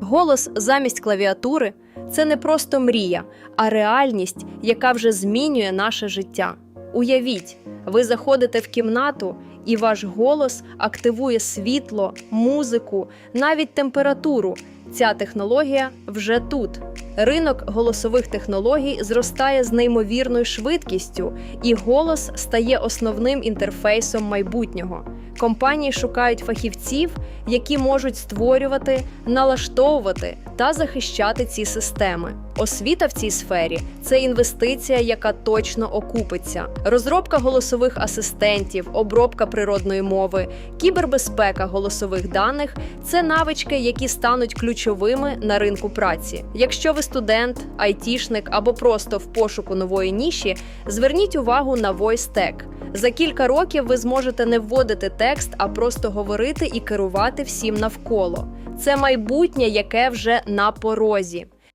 Голос замість клавіатури це не просто мрія, а реальність, яка вже змінює наше життя. Уявіть, ви заходите в кімнату, і ваш голос активує світло, музику, навіть температуру. Ця технологія вже тут. Ринок голосових технологій зростає з неймовірною швидкістю, і голос стає основним інтерфейсом майбутнього. Компанії шукають фахівців, які можуть створювати, налаштовувати та захищати ці системи. Освіта в цій сфері це інвестиція, яка точно окупиться. Розробка голосових асистентів, обробка природної мови, кібербезпека голосових даних це навички, які стануть ключовими на ринку праці. Якщо ви студент, айтішник або просто в пошуку нової ніші, зверніть увагу на VoiceTech. За кілька років ви зможете не вводити текст, а просто говорити і керувати всім навколо. Це майбутнє, яке вже на порозі.